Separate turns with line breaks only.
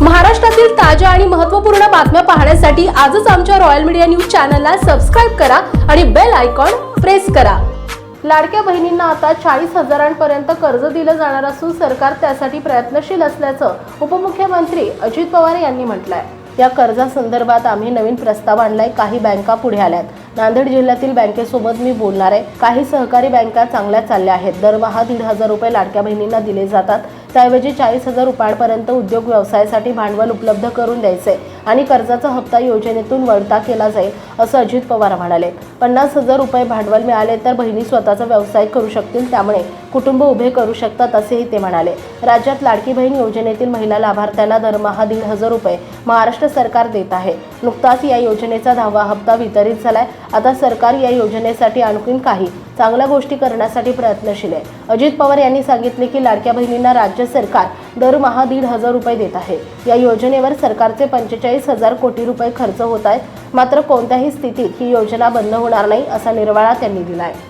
महाराष्ट्रातील ताज्या आणि महत्त्वपूर्ण बातम्या पाहण्यासाठी आजच आमच्या रॉयल मीडिया न्यूज चॅनलला सबस्क्राईब करा आणि बेल आयकॉन प्रेस करा. लाडक्या बहिणींना आता चाळीस हजारांपर्यंत कर्ज दिलं जाणार असून सरकार त्यासाठी प्रयत्नशील असल्याचं उपमुख्यमंत्री अजित पवार यांनी म्हटलं आहे या कर्जासंदर्भात आम्ही नवीन प्रस्ताव आणलाय. काही बँका पुढे आल्यात. नांदेड जिल्ह्यातील बँकेसोबत मी बोलणार आहे. काही सहकारी बँका चांगल्या चालल्या आहेत. दरमहा दीड हजार रुपये लाडक्या बहिणींना दिले जातात. त्याऐवजी चाळीस हजार रुपयांपर्यंत उद्योग व्यवसायासाठी भांडवल उपलब्ध करून द्यायचे आणि कर्जाचा हप्ता योजनेतून वळता केला जाईल असं अजित पवार म्हणाले. पन्नास हजार रुपये भांडवल मिळाले तर बहिणी स्वतःचा व्यवसाय करू शकतील त्यामुळे कुटुंब उभे करू शकतात असेही ते म्हणाले. राज्यात लाडकी बहीण योजनेतील महिला लाभार्थ्यांना दरमहा दीड हजार रुपये महाराष्ट्र सरकार देत आहे. नुकताच या योजनेचा दहावा हप्ता वितरित झालाय. आता सरकार या योजनेसाठी आणखीन काही चांगल्या गोष्टी करण्यासाठी प्रयत्नशील आहे. अजित पवार यांनी सांगितले की लाडक्या बहिणींना राज्य सरकार दरमहा दीड हजार रुपये देत आहे. या योजनेवर सरकारचे पंचेचाळीस हजार कोटी रुपये खर्च होत आहेत. मात्र कोणत्याही स्थितीत ही योजना बंद होणार नाही असा निर्वाळा त्यांनी दिला आहे